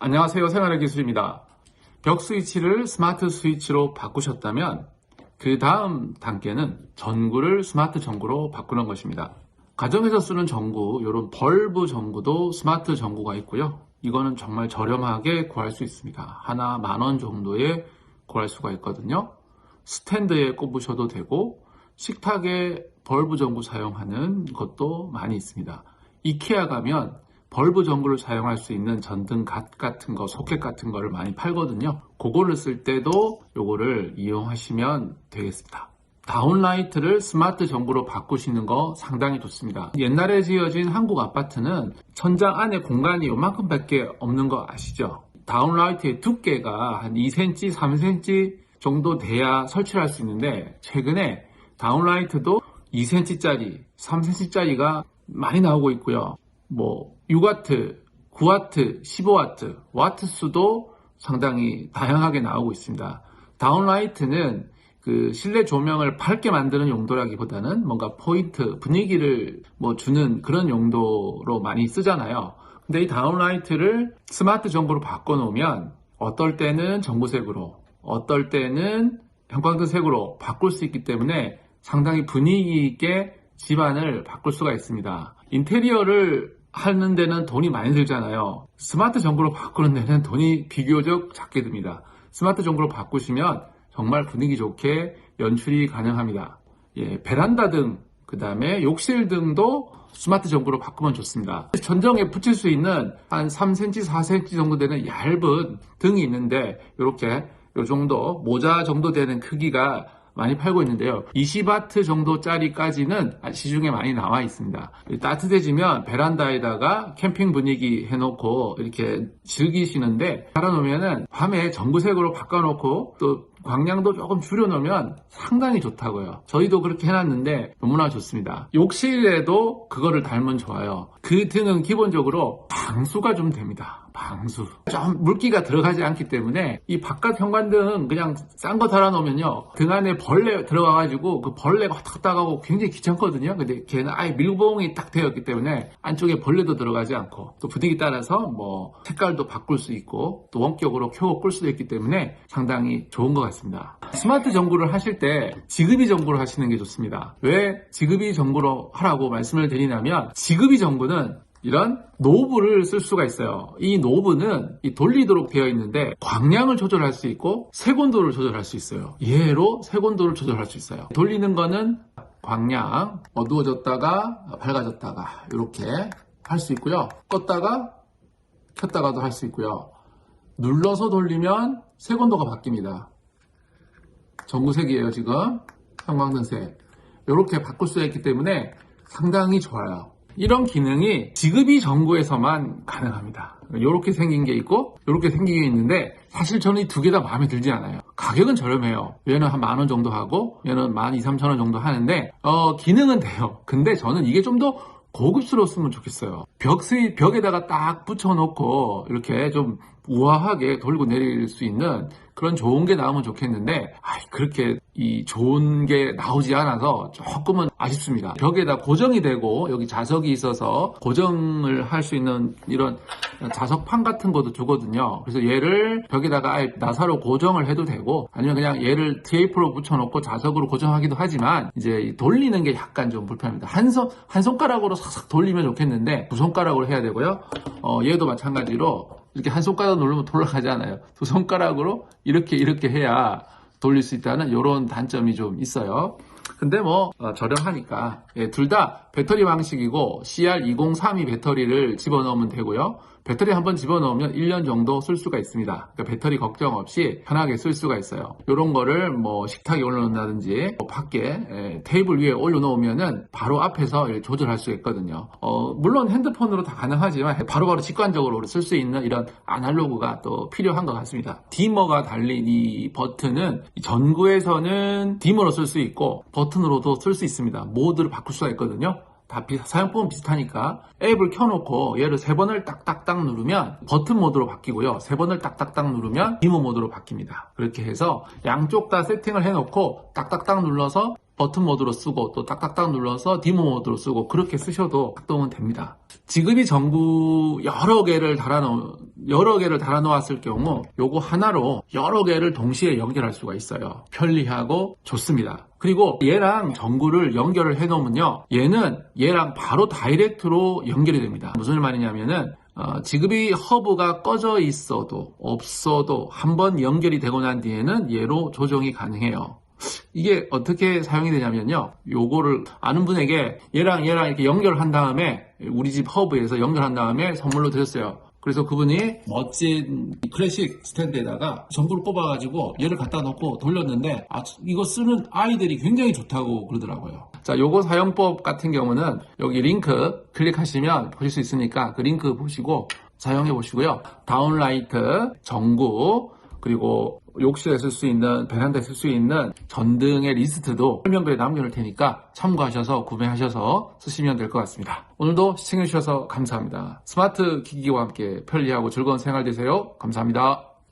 안녕하세요. 생활의 기술입니다. 벽 스위치를 스마트 스위치로 바꾸셨다면 그 다음 단계는 전구를 스마트 전구로 바꾸는 것입니다. 가정에서 쓰는 전구, 이런 벌브 전구도 스마트 전구가 있고요. 이거는 정말 저렴하게 구할 수 있습니다. 하나 만 원 정도에 구할 수가 있거든요. 스탠드에 꼽으셔도 되고 식탁에 벌브 전구 사용하는 것도 많이 있습니다. 이케아 가면 벌브 전구를 사용할 수 있는 전등 갓 같은 거, 소켓 같은 거를 많이 팔거든요. 그거를 쓸 때도 요거를 이용하시면 되겠습니다. 다운라이트를 스마트 전구로 바꾸시는 거 상당히 좋습니다. 옛날에 지어진 한국 아파트는 천장 안에 공간이 요만큼 밖에 없는 거 아시죠? 다운라이트의 두께가 한 2cm, 3cm 정도 돼야 설치를 할 수 있는데 최근에 다운라이트도 2cm짜리, 3cm짜리가 많이 나오고 있고요. 뭐 6와트, 9와트, 15와트, 와트 수도 상당히 다양하게 나오고 있습니다. 다운라이트는 그 실내 조명을 밝게 만드는 용도라기보다는 뭔가 포인트, 분위기를 뭐 주는 그런 용도로 많이 쓰잖아요. 근데 이 다운라이트를 스마트 전구로 바꿔놓으면 어떨 때는 전구색으로, 어떨 때는 형광등색으로 바꿀 수 있기 때문에 상당히 분위기 있게 집안을 바꿀 수가 있습니다. 인테리어를 하는 데는 돈이 많이 들잖아요. 스마트 전구로 바꾸는 데는 돈이 비교적 작게 듭니다. 스마트 전구로 바꾸시면 정말 분위기 좋게 연출이 가능합니다. 예, 베란다 등, 그 다음에 욕실 등도 스마트 전구로 바꾸면 좋습니다. 전정에 붙일 수 있는 한 3cm, 4cm 정도 되는 얇은 등이 있는데 이렇게 이 정도 모자 정도 되는 크기가 많이 팔고 있는데요. 20와트 정도짜리까지는 시중에 많이 나와 있습니다. 따뜻해지면 베란다에다가 캠핑 분위기 해놓고 이렇게 즐기시는데 달아놓으면은 밤에 전구색으로 바꿔놓고 또 광량도 조금 줄여놓으면 상당히 좋다고요. 저희도 그렇게 해놨는데 너무나 좋습니다. 욕실에도 그거를 달면 좋아요. 그 등은 기본적으로 방수가 좀 됩니다. 방수. 좀 물기가 들어가지 않기 때문에 이 바깥 현관등 그냥 싼 거 달아놓으면요. 등 안에 벌레 들어가가지고 그 벌레가 갔다 가고 굉장히 귀찮거든요. 근데 걔는 아예 밀봉이 딱 되어 있기 때문에 안쪽에 벌레도 들어가지 않고 또 분위기 따라서 뭐 색깔도 바꿀 수 있고 또 원격으로 켜고 끌 수도 있기 때문에 상당히 좋은 것 같습니다. 스마트 전구를 하실 때 지급이 전구를 하시는 게 좋습니다. 왜 지급이 전구로 하라고 말씀을 드리냐면 지급이 전구는 이런 노브를 쓸 수가 있어요. 이 노브는 이 돌리도록 되어 있는데 광량을 조절할 수 있고 색온도를 조절할 수 있어요. 얘로 색온도를 조절할 수 있어요. 돌리는 거는 광량 어두워졌다가 밝아졌다가 이렇게 할 수 있고요. 껐다가 켰다가도 할 수 있고요. 눌러서 돌리면 색온도가 바뀝니다. 전구색이에요 지금 형광등색 이렇게 바꿀 수가 있기 때문에 상당히 좋아요. 이런 기능이 지급이 전구에서만 가능합니다. 이렇게 생긴 게 있고 이렇게 생긴 게 있는데 사실 저는 이 두 개 다 마음에 들지 않아요. 가격은 저렴해요. 얘는 한 만 원 정도 하고 얘는 만 2, 3천 원 정도 하는데 어, 기능은 돼요. 근데 저는 이게 좀 더 고급스러웠으면 좋겠어요. 벽 스위, 벽에다가 딱 붙여놓고 이렇게 좀 우아하게 돌고 내릴 수 있는 그런 좋은 게 나오면 좋겠는데 아이, 그렇게 이 좋은 게 나오지 않아서 조금은 아쉽습니다. 벽에다 고정이 되고 여기 자석이 있어서 고정을 할 수 있는 이런 자석판 같은 것도 주거든요. 그래서 얘를 벽에다가 아예 나사로 고정을 해도 되고 아니면 그냥 얘를 테이프로 붙여놓고 자석으로 고정하기도 하지만 이제 돌리는 게 약간 좀 불편합니다. 한 손, 한 손가락으로 싹싹 돌리면 좋겠는데 두 손가락으로 해야 되고요. 어, 얘도 마찬가지로 이렇게 한 손가락 누르면 돌아가지 않아요. 두 손가락으로 이렇게 이렇게 해야 돌릴 수 있다는 이런 단점이 좀 있어요. 근데 뭐 어, 저렴하니까 예, 둘 다 배터리 방식이고 CR203이 배터리를 집어넣으면 되고요. 배터리 한번 집어넣으면 1년 정도 쓸 수가 있습니다. 그러니까 배터리 걱정 없이 편하게 쓸 수가 있어요. 이런 거를 뭐 식탁에 올려놓는다든지 뭐 밖에 예, 테이블 위에 올려놓으면은 바로 앞에서 조절할 수 있거든요. 어, 물론 핸드폰으로 다 가능하지만 바로 바로 직관적으로 쓸 수 있는 이런 아날로그가 또 필요한 것 같습니다. 디머가 달린 이 버튼은 전구에서는 디머로 쓸 수 있고 버튼으로도 쓸 수 있습니다. 모드를 바꿀 수가 있거든요. 다 비- 사용법은 비슷하니까 앱을 켜놓고 얘를 세 번을 딱딱딱 누르면 버튼 모드로 바뀌고요. 세 번을 딱딱딱 누르면 디모 모드로 바뀝니다. 그렇게 해서 양쪽 다 세팅을 해놓고 딱딱딱 눌러서 버튼 모드로 쓰고 또 딱딱딱 눌러서 디모 모드로 쓰고 그렇게 쓰셔도 작동은 됩니다. 지금이 전구 여러 개를 달아놓 여러 개를 달아놓았을 경우 요거 하나로 여러 개를 동시에 연결할 수가 있어요. 편리하고 좋습니다. 그리고 얘랑 전구를 연결을 해 놓으면요. 얘는 얘랑 바로 다이렉트로 연결이 됩니다. 무슨 말이냐면은 어, 지급이 허브가 꺼져 있어도 없어도 한번 연결이 되고 난 뒤에는 얘로 조정이 가능해요. 이게 어떻게 사용이 되냐면요. 요거를 아는 분에게 얘랑 얘랑 이렇게 연결한 다음에 우리 집 허브에서 연결한 다음에 선물로 드렸어요. 그래서 그분이 멋진 클래식 스탠드에다가 전구를 뽑아가지고 얘를 갖다 놓고 돌렸는데 아, 이거 쓰는 아이들이 굉장히 좋다고 그러더라고요. 자, 요거 사용법 같은 경우는 여기 링크 클릭하시면 보실 수 있으니까 그 링크 보시고 사용해 보시고요. 다운라이트, 전구, 그리고 욕실에 쓸 수 있는, 베란다에 쓸 수 있는 전등의 리스트도 설명글에 남겨놓을 테니까 참고하셔서 구매하셔서 쓰시면 될 것 같습니다. 오늘도 시청해주셔서 감사합니다. 스마트 기기와 함께 편리하고 즐거운 생활 되세요. 감사합니다.